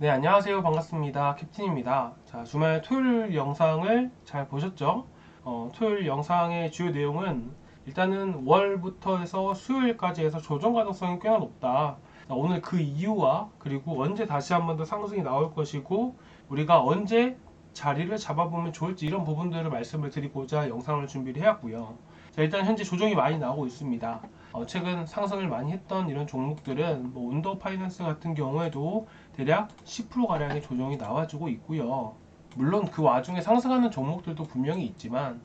네, 안녕하세요. 반갑습니다. 캡틴입니다. 자, 주말 토요일 영상을 잘 보셨죠? 어, 토요일 영상의 주요 내용은 일단은 월부터 해서 수요일까지 해서 조정 가능성이 꽤나 높다. 자, 오늘 그 이유와 그리고 언제 다시 한 번 더 상승이 나올 것이고 우리가 언제 자리를 잡아보면 좋을지 이런 부분들을 말씀을 드리고자 영상을 준비를 해왔고요. 자, 일단 현재 조정이 많이 나오고 있습니다. 어, 최근 상승을 많이 했던 이런 종목들은 뭐 운더 파이낸스 같은 경우에도 대략 10%가량의 조정이 나와주고 있고요. 물론 그 와중에 상승하는 종목들도 분명히 있지만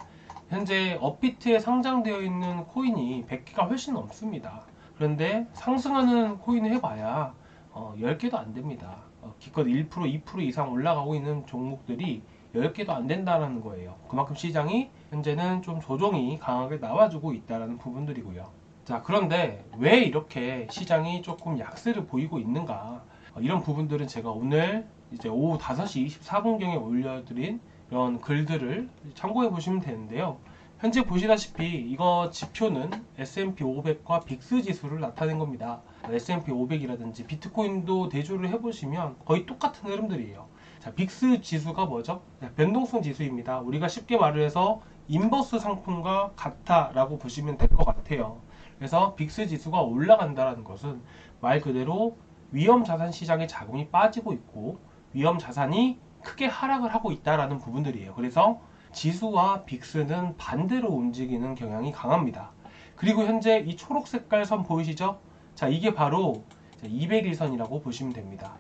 현재 업비트에 상장되어 있는 코인이 100개가 훨씬 넘습니다. 그런데 상승하는 코인을 해봐야 어, 10개도 안 됩니다. 어, 기껏 1% 2% 이상 올라가고 있는 종목들이 10개도 안 된다는 거예요. 그만큼 시장이 현재는 좀 조정이 강하게 나와주고 있다는 부분들이고요. 자, 그런데 왜 이렇게 시장이 조금 약세를 보이고 있는가? 어, 이런 부분들은 제가 오늘 이제 오후 5시 24분경에 올려드린 이런 글들을 참고해 보시면 되는데요. 현재 보시다시피 이거 지표는 S&P 500과 빅스 지수를 나타낸 겁니다. S&P 500이라든지 비트코인도 대조를 해보시면 거의 똑같은 흐름들이에요. 자, 빅스 지수가 뭐죠? 자, 변동성 지수입니다. 우리가 쉽게 말을 해서 인버스 상품과 같다라고 보시면 될 것 같아요. 그래서 빅스 지수가 올라간다는 것은 말 그대로 위험 자산 시장의 자금이 빠지고 있고 위험 자산이 크게 하락을 하고 있다라는 부분들이에요. 그래서 지수와 빅스는 반대로 움직이는 경향이 강합니다. 그리고 현재 이 초록 색깔 선 보이시죠? 자, 이게 바로 201선이라고 보시면 됩니다.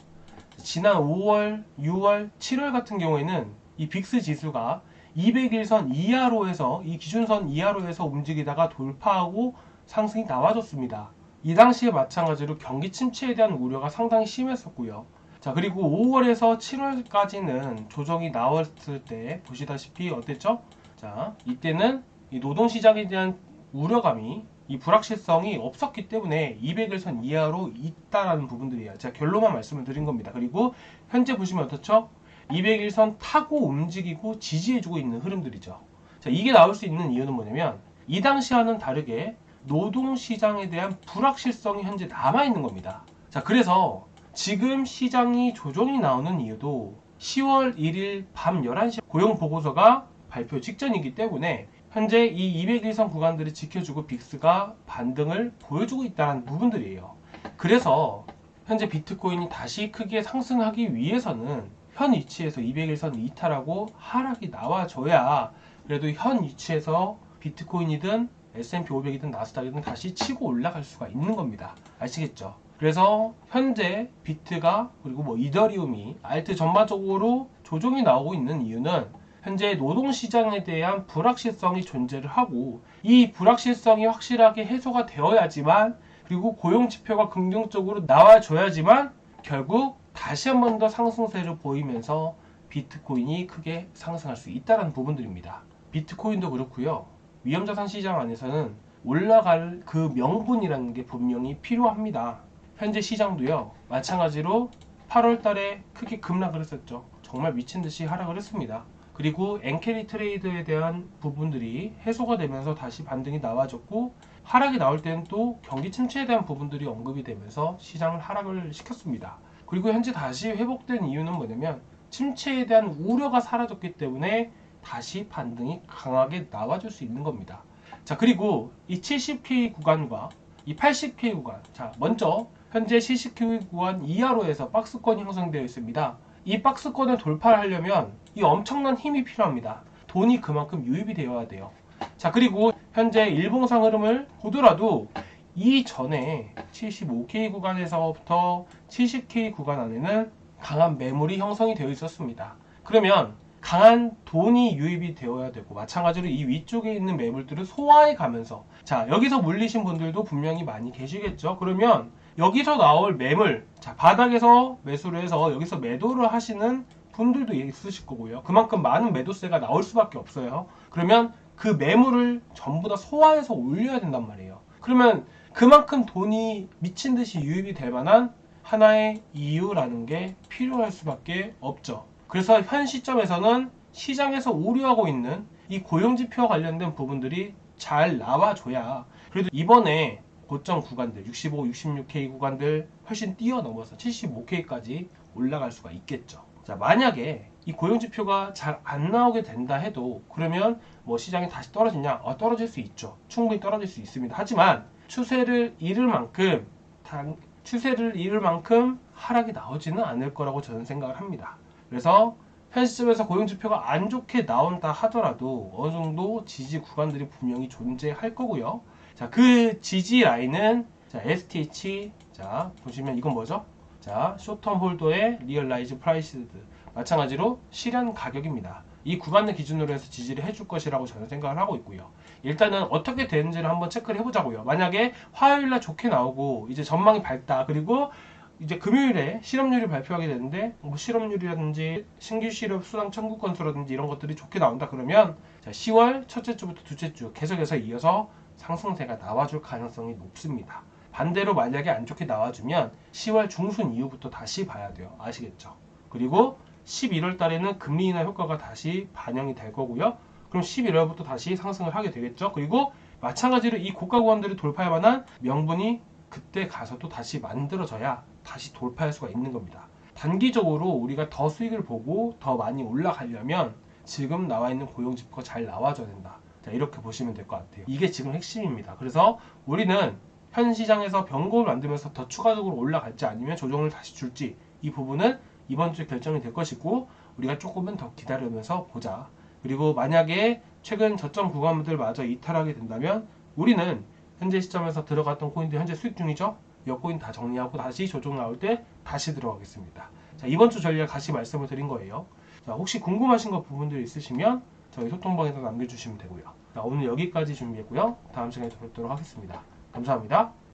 지난 5월, 6월, 7월 같은 경우에는 이 빅스 지수가 201선 이하로 해서 이 기준선 이하로 해서 움직이다가 돌파하고 상승이 나와줬습니다. 이 당시에 마찬가지로 경기 침체에 대한 우려가 상당히 심했었고요. 자, 그리고 5월에서 7월까지는 조정이 나왔을 때 보시다시피 어땠죠? 자, 이때는 이 노동 시장에 대한 우려감이 이 불확실성이 없었기 때문에 200일선 이하로 있다라는 부분들이에요. 제가 결론만 말씀을 드린 겁니다. 그리고 현재 보시면 어떻죠? 200일선 타고 움직이고 지지해주고 있는 흐름들이죠. 자, 이게 나올 수 있는 이유는 뭐냐면 이 당시와는 다르게 노동시장에 대한 불확실성이 현재 남아있는 겁니다. 자, 그래서 지금 시장이 조정이 나오는 이유도 10월 1일 밤 11시 고용보고서가 발표 직전이기 때문에 현재 이 201선 구간들을 지켜주고 빅스가 반등을 보여주고 있다는 부분들이에요. 그래서 현재 비트코인이 다시 크게 상승하기 위해서는 현 위치에서 201선 이탈하고 하락이 나와줘야 그래도 현 위치에서 비트코인이든 S&P 500이든 나스닥이든 다시 치고 올라갈 수가 있는 겁니다. 아시겠죠? 그래서 현재 비트가 그리고 뭐 이더리움이 알트 전반적으로 조정이 나오고 있는 이유는 현재 노동시장에 대한 불확실성이 존재를 하고 이 불확실성이 확실하게 해소가 되어야지만 그리고 고용 지표가 긍정적으로 나와줘야지만 결국 다시 한 번 더 상승세를 보이면서 비트코인이 크게 상승할 수 있다는 부분들입니다. 비트코인도 그렇고요. 위험자산 시장 안에서는 올라갈 그 명분이라는 게 분명히 필요합니다. 현재 시장도요, 마찬가지로 8월 달에 크게 급락을 했었죠. 정말 미친 듯이 하락을 했습니다. 그리고 엔캐리 트레이드에 대한 부분들이 해소가 되면서 다시 반등이 나와줬고, 하락이 나올 때는 또 경기 침체에 대한 부분들이 언급이 되면서 시장을 하락을 시켰습니다. 그리고 현재 다시 회복된 이유는 뭐냐면, 침체에 대한 우려가 사라졌기 때문에 다시 반등이 강하게 나와줄 수 있는 겁니다. 자, 그리고 이 70K 구간과 이 80K 구간. 자, 먼저 현재 70K 구간 이하로 해서 박스권이 형성되어 있습니다. 이 박스권을 돌파를 하려면 이 엄청난 힘이 필요합니다. 돈이 그만큼 유입이 되어야 돼요. 자, 그리고 현재 일봉상 흐름을 보더라도 이전에 75K 구간에서부터 70K 구간 안에는 강한 매물이 형성이 되어 있었습니다. 그러면 강한 돈이 유입이 되어야 되고 마찬가지로 이 위쪽에 있는 매물들을 소화해 가면서 자 여기서 물리신 분들도 분명히 많이 계시겠죠? 그러면 여기서 나올 매물 자 바닥에서 매수를 해서 여기서 매도를 하시는 분들도 있으실 거고요. 그만큼 많은 매도세가 나올 수밖에 없어요. 그러면 그 매물을 전부 다 소화해서 올려야 된단 말이에요. 그러면 그만큼 돈이 미친 듯이 유입이 될 만한 하나의 이유라는 게 필요할 수밖에 없죠 그래서 현 시점에서는 시장에서 우려하고 있는 이 고용지표와 관련된 부분들이 잘 나와줘야 그래도 이번에 고점 구간들 65, 66K 구간들 훨씬 뛰어넘어서 75K까지 올라갈 수가 있겠죠. 자, 만약에 이 고용 지표가 잘 안 나오게 된다 해도 그러면 뭐 시장이 다시 떨어지냐? 어, 떨어질 수 있죠. 충분히 떨어질 수 있습니다. 하지만 추세를 잃을 만큼 단, 추세를 잃을 만큼 하락이 나오지는 않을 거라고 저는 생각을 합니다. 그래서 현 시점에서 고용 지표가 안 좋게 나온다 하더라도 어느 정도 지지 구간들이 분명히 존재할 거고요. 자, 그 지지 라인은 자, STH 자, 보시면 이건 뭐죠? 자, 쇼텀 홀더의 리얼라이즈 프라이스드 마찬가지로 실현 가격입니다. 이 구간을 기준으로 해서 지지를 해줄 것이라고 저는 생각을 하고 있고요. 일단은 어떻게 되는지를 한번 체크를 해보자고요. 만약에 화요일날 좋게 나오고 이제 전망이 밝다. 그리고 이제 금요일에 실업률이 발표하게 되는데 뭐 실업률이라든지 신규 실업 수당 청구 건수라든지 이런 것들이 좋게 나온다 그러면 자, 10월 첫째 주부터 둘째 주 계속해서 이어서 상승세가 나와줄 가능성이 높습니다. 반대로 만약에 안 좋게 나와주면 10월 중순 이후부터 다시 봐야 돼요. 아시겠죠? 그리고 11월 달에는 금리 인하 효과가 다시 반영이 될 거고요. 그럼 11월부터 다시 상승을 하게 되겠죠. 그리고 마찬가지로 이 고가 구간들을 돌파할 만한 명분이 그때 가서도 다시 만들어져야 다시 돌파할 수가 있는 겁니다. 단기적으로 우리가 더 수익을 보고 더 많이 올라가려면 지금 나와 있는 고용 지표가 잘 나와줘야 된다. 자, 이렇게 보시면 될 것 같아요. 이게 지금 핵심입니다. 그래서 우리는 현 시장에서 변곡을 만들면서 더 추가적으로 올라갈지 아니면 조정을 다시 줄지 이 부분은 이번 주에 결정이 될 것이고 우리가 조금은 더 기다리면서 보자. 그리고 만약에 최근 저점 구간들 마저 이탈하게 된다면 우리는 현재 시점에서 들어갔던 코인들 현재 수익 중이죠. 몇 코인 다 정리하고 다시 조정 나올 때 다시 들어가겠습니다. 자, 이번 주 전략 다시 말씀을 드린 거예요. 자, 혹시 궁금하신 거 부분들 있으시면 저희 소통방에서 남겨주시면 되고요. 자, 오늘 여기까지 준비했고요. 다음 시간에 또 뵙도록 하겠습니다. 감사합니다.